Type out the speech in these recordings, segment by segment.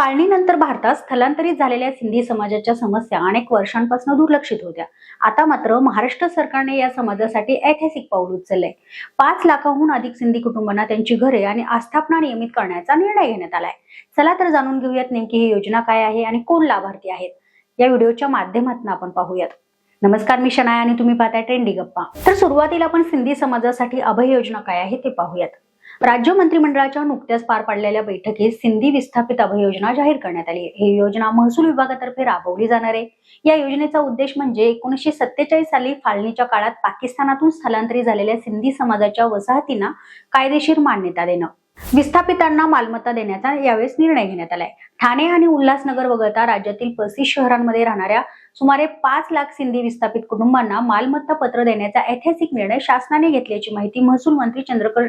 फाळणीनंतर भारतात स्थलांतरित झालेल्या सिंधी समाजाच्या समस्या अनेक वर्षांपासून दुर्लक्षित होत्या. आता मात्र महाराष्ट्र सरकारने या समाजासाठी ऐतिहासिक पाऊल उचललंय. पाच लाखाहून अधिक सिंधी कुटुंबांना त्यांची घरे आणि आस्थापना नियमित करण्याचा निर्णय घेण्यात आलाय. चला तर जाणून घेऊयात नेमकी ही योजना काय आहे आणि कोण लाभार्थी आहेत. या व्हिडिओच्या माध्यमातून आपण पाहूयात. नमस्कार मी शनाय आणि तुम्ही पाहताय ट्रेंडी गप्पा. तर सुरुवातीला आपण सिंधी समाजासाठी अभय योजना काय आहे ते पाहूयात. राज्य मंत्रिमंडळाच्या नुकत्याच पार पडलेल्या बैठकीत सिंधी विस्थापित अभययोजना जाहीर करण्यात आली. ही योजना महसूल विभागातर्फे राबवली जाणार आहे. या योजनेचा उद्देश म्हणजे एकोणीसशे सत्तेचाळीस साली फाळणीच्या काळात पाकिस्तानातून स्थलांतरित झालेल्या सिंधी समाजाच्या वसाहतींना कायदेशीर मान्यता देणं. विस्थापितांना मालमत्ता देण्याचा यावेळेस निर्णय घेण्यात आलाय. ठाणे आणि उल्हासनगर वगळता राज्यातील पस्तीस शहरांमध्ये राहणाऱ्या सुमारे पाच लाख सिंधी विस्थापित कुटुंबांना मालमत्ता पत्र देण्याचा ऐतिहासिक निर्णय शासनाने घेतल्याची माहिती महसूल मंत्री चंद्रकर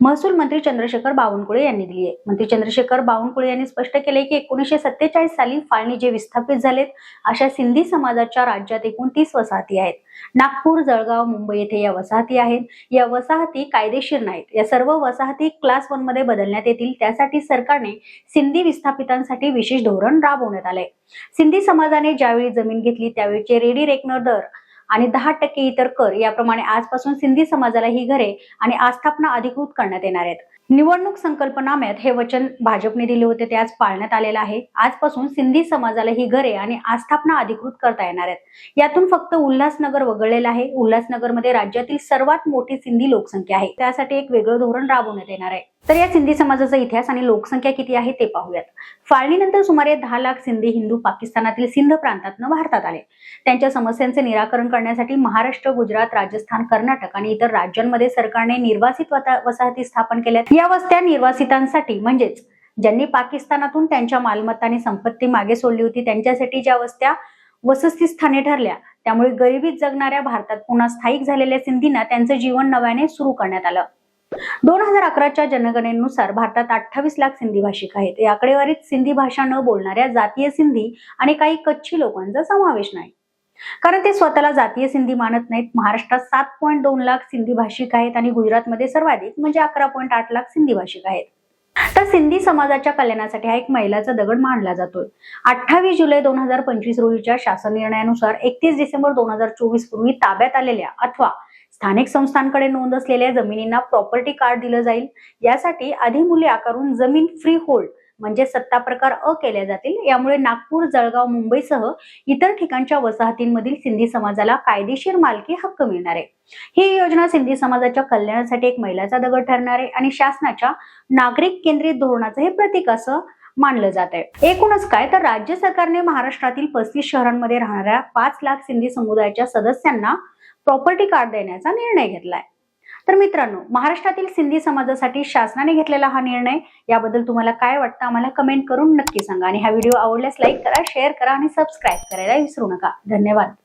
महसूल मंत्री चंद्रशेखर बावनकुळे यांनी दिली आहे. मंत्री चंद्रशेखर बावनकुळे यांनी स्पष्ट केले की एकोणीसशे सत्तेचाळीस साली फाळणी जे विस्थापित झालेत अशा सिंधी समाजाच्या राज्यात एकूण तीस वसाहती आहेत. नागपूर जळगाव मुंबई येथे या वसाहती आहेत. या वसाहती कायदेशीर नाहीत. या सर्व वसाहती क्लास वनमध्ये बदलण्यात येतील. त्यासाठी सरकारने सिंधी विस्थापितांसाठी विशेष धोरण राबवण्यात आलंय. सिंधी समाजाने ज्यावेळी जमीन घेतली त्यावेळीचे रेडी रेकनर दर आणि दहा टक्के इतर कर याप्रमाणे आजपासून सिंधी समाजाला ही घरे आणि आस्थापना अधिकृत करण्यात येणार आहेत. निवडणूक संकल्पनाम्यात हे वचन भाजपने दिले होते ते आज पाळण्यात आलेलं आहे. आजपासून सिंधी समाजाला ही घरे आणि आस्थापना अधिकृत करता येणार आहेत. यातून फक्त उल्हासनगर वगळलेलं आहे. उल्हासनगरमध्ये राज्यातील सर्वात मोठी सिंधी लोकसंख्या आहे. त्यासाठी एक वेगळं धोरण राबवण्यात येणार आहे. तर या सिंधी समाजाचा इतिहास आणि लोकसंख्या किती आहे ते पाहूयात. फाळणीनंतर सुमारे दहा लाख सिंधी हिंदू पाकिस्तानातील सिंध प्रांतातनं भारतात आले. त्यांच्या समस्यांचे निराकरण करण्यासाठी महाराष्ट्र गुजरात राजस्थान कर्नाटक आणि इतर राज्यांमध्ये सरकारने निर्वासित वसाहती स्थापन केल्या या वस्त्या निर्वासितांसाठी म्हणजेच ज्यांनी पाकिस्तानातून त्यांच्या मालमत्ता आणि संपत्ती मागे सोडली होती त्यांच्यासाठी ज्या वस्त्या वसती स्थाने ठरल्या त्यामुळे गरिबीत जगणाऱ्या भारतात पुन्हा स्थायिक झालेल्या सिंधींना त्यांचं जीवन नव्याने सुरू करण्यात आलं. दोन हजार अकराच्या जनगणनेनुसार भारतात अठ्ठावीस लाख सिंधी भाषिक आहेत. या आकडेवारीत सिंधी भाषा न बोलणाऱ्या जातीय सिंधी आणि काही कच्छी लोकांचा समावेश नाही. कारण ते स्वतःला जातीय सिंधी मानत नाहीत. महाराष्ट्रात सात पॉईंट दोन लाख सिंधी भाषिक आहेत आणि गुजरातमध्ये सर्वाधिक म्हणजे अकरा पॉईंट आठ लाख सिंधी भाषिक आहेत. तर सिंधी समाजाच्या कल्याणासाठी हा एक महिलाचा दगड मानला जातोय. अठ्ठावीस जुलै दोन हजार पंचवीस रोजीच्या शासन निर्णयानुसार एकतीस डिसेंबर दोन हजार चोवीस पूर्वी ताब्यात आलेल्या अथवा स्थानिक संस्थांकडे नोंद असलेल्या जमिनींना प्रॉपर्टी कार्ड दिलं जाईल. यासाठी अधिमूल्य आकारून जमीन फ्री होल्ड म्हणजे सत्ता प्रकार अ केल्या जातील. यामुळे नागपूर जळगाव मुंबईसह इतर ठिकाणच्या वसाहतींमधील सिंधी समाजाला कायदेशीर मालकी हक्क मिळणार आहे. ही योजना सिंधी समाजाच्या कल्याणासाठी एक मैलाचा दगड ठरणार आहे आणि शासनाच्या नागरिक केंद्रित धोरणाचं हे प्रतीक असं मानलं जात आहे एकूणच काय तर राज्य सरकारने महाराष्ट्रातील पस्तीस शहरांमध्ये राहणाऱ्या पाच लाख सिंधी समुदायाच्या सदस्यांना प्रॉपर्टी कार्ड देण्याचा निर्णय घेतलाय. तर मित्रांनो महाराष्ट्रातील सिंधी समाजासाठी शासनाने घेतलेला हा निर्णय याबद्दल तुम्हाला काय वाटतं आम्हाला कमेंट करून नक्की सांगा. आणि हा व्हिडिओ आवडल्यास लाईक करा शेअर करा आणि सबस्क्राईब करायला विसरू नका. धन्यवाद.